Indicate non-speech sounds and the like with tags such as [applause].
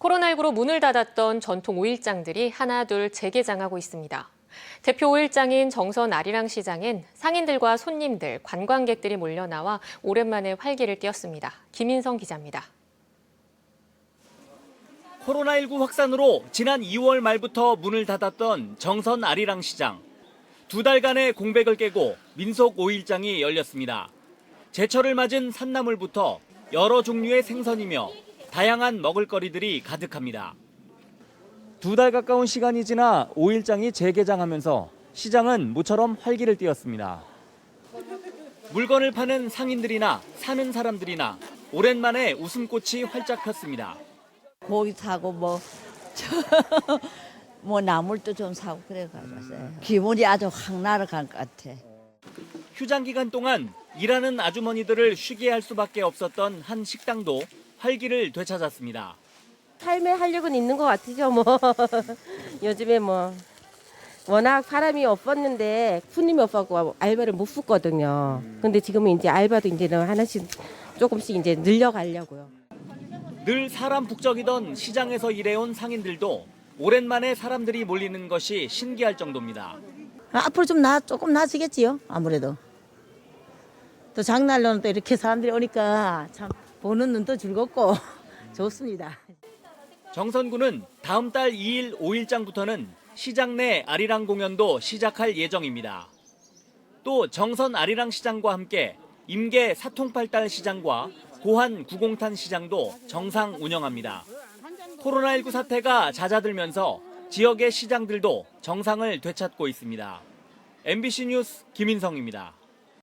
코로나19로 문을 닫았던 전통 오일장들이 하나둘 재개장하고 있습니다. 대표 오일장인 정선 아리랑 시장엔 상인들과 손님들, 관광객들이 몰려 나와 오랜만에 활기를 띄었습니다. 김인성 기자입니다. 코로나19 확산으로 지난 2월 말부터 문을 닫았던 정선 아리랑 시장. 두 달간의 공백을 깨고 민속 오일장이 열렸습니다. 제철을 맞은 산나물부터 여러 종류의 생선이며 다양한 먹을거리들이 가득합니다. 두 달 가까운 시간이 지나 오일장이 재개장하면서 시장은 모처럼 활기를 띠었습니다. 물건을 파는 상인들이나 사는 사람들이나 오랜만에 웃음꽃이 활짝 폈습니다. 고기 사고 뭐, [laughs] 뭐 나물도 좀 사고 그래 가졌어요. 기분이 아주 확 날아간 것 같아. 휴장 기간 동안 일하는 아주머니들을 쉬게 할 수밖에 없었던 한 식당도 활기를 되찾았습니다. 삶의 활력은 있는 것 같으죠 뭐 [laughs] 요즘에 뭐 워낙 사람이 없었는데 손님이 없었고 알바를 못 썼거든요 근데 지금은 이제 알바도 이제는 하나씩 조금씩 이제 늘려가려고요 늘 사람 북적이던 시장에서 일해온 상인들도 오랜만에 사람들이 몰리는 것이 신기할 정도입니다. 아, 앞으로 좀 나, 조금 나아지겠지요, 아무래도. 또 장날로는 또 이렇게 사람들이 오니까 참 보는 눈도 즐겁고 [laughs] 좋습니다. 정선구는 다음 달 2일 5일장부터는 시장 내 아리랑 공연도 시작할 예정입니다. 또 정선 아리랑 시장과 함께 임계 사통팔달 시장과 고한 구공탄 시장도 정상 운영합니다. 코로나19 사태가 잦아들면서 지역의 시장들도 정상을 되찾고 있습니다. MBC 뉴스 김인성입니다.